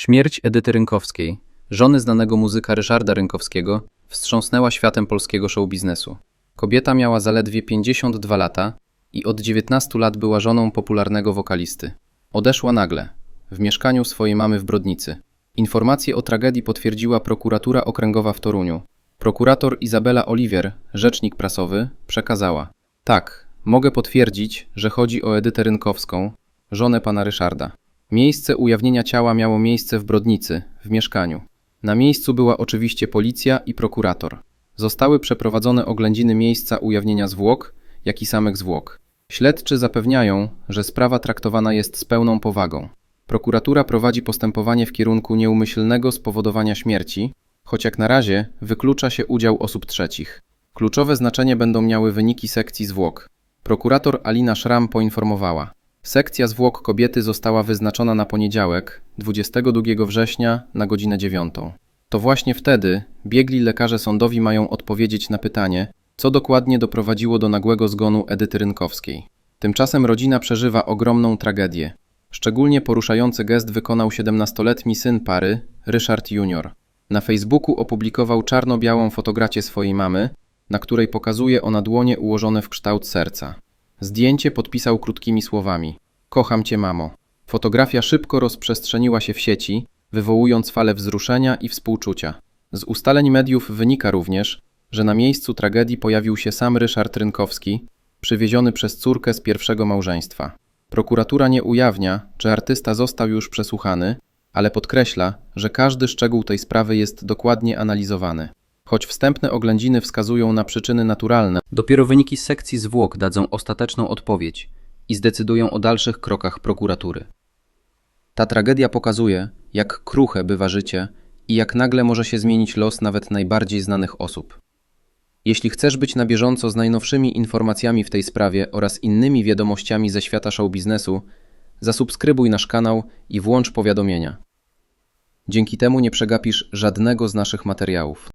Śmierć Edyty Rynkowskiej, żony znanego muzyka Ryszarda Rynkowskiego, wstrząsnęła światem polskiego showbiznesu. Kobieta miała zaledwie 52 lata i od 19 lat była żoną popularnego wokalisty. Odeszła nagle, w mieszkaniu swojej mamy w Brodnicy. Informację o tragedii potwierdziła prokuratura okręgowa w Toruniu. Prokurator Izabela Oliwier, rzecznik prasowy, przekazała: Tak, mogę potwierdzić, że chodzi o Edytę Rynkowską, żonę pana Ryszarda. Miejsce ujawnienia ciała miało miejsce w Brodnicy, w mieszkaniu. Na miejscu była oczywiście policja i prokurator. Zostały przeprowadzone oględziny miejsca ujawnienia zwłok, jak i samych zwłok. Śledczy zapewniają, że sprawa traktowana jest z pełną powagą. Prokuratura prowadzi postępowanie w kierunku nieumyślnego spowodowania śmierci, choć jak na razie wyklucza się udział osób trzecich. Kluczowe znaczenie będą miały wyniki sekcji zwłok. Prokurator Alina Szram poinformowała. Sekcja zwłok kobiety została wyznaczona na poniedziałek, 22 września na godzinę 9. To właśnie wtedy biegli lekarze sądowi mają odpowiedzieć na pytanie, co dokładnie doprowadziło do nagłego zgonu Edyty Rynkowskiej. Tymczasem rodzina przeżywa ogromną tragedię. Szczególnie poruszający gest wykonał 17-letni syn pary, Ryszard Junior. Na Facebooku opublikował czarno-białą fotografię swojej mamy, na której pokazuje ona dłonie ułożone w kształt serca. Zdjęcie podpisał krótkimi słowami: Kocham cię, mamo. Fotografia szybko rozprzestrzeniła się w sieci, wywołując falę wzruszenia i współczucia. Z ustaleń mediów wynika również, że na miejscu tragedii pojawił się sam Ryszard Rynkowski, przywieziony przez córkę z pierwszego małżeństwa. Prokuratura nie ujawnia, czy artysta został już przesłuchany, ale podkreśla, że każdy szczegół tej sprawy jest dokładnie analizowany. Choć wstępne oględziny wskazują na przyczyny naturalne, Dopiero wyniki sekcji zwłok dadzą ostateczną odpowiedź i zdecydują o dalszych krokach prokuratury. Ta tragedia pokazuje, jak kruche bywa życie i jak nagle może się zmienić los nawet najbardziej znanych osób. Jeśli chcesz być na bieżąco z najnowszymi informacjami w tej sprawie oraz innymi wiadomościami ze świata show biznesu, zasubskrybuj nasz kanał i włącz powiadomienia. Dzięki temu nie przegapisz żadnego z naszych materiałów.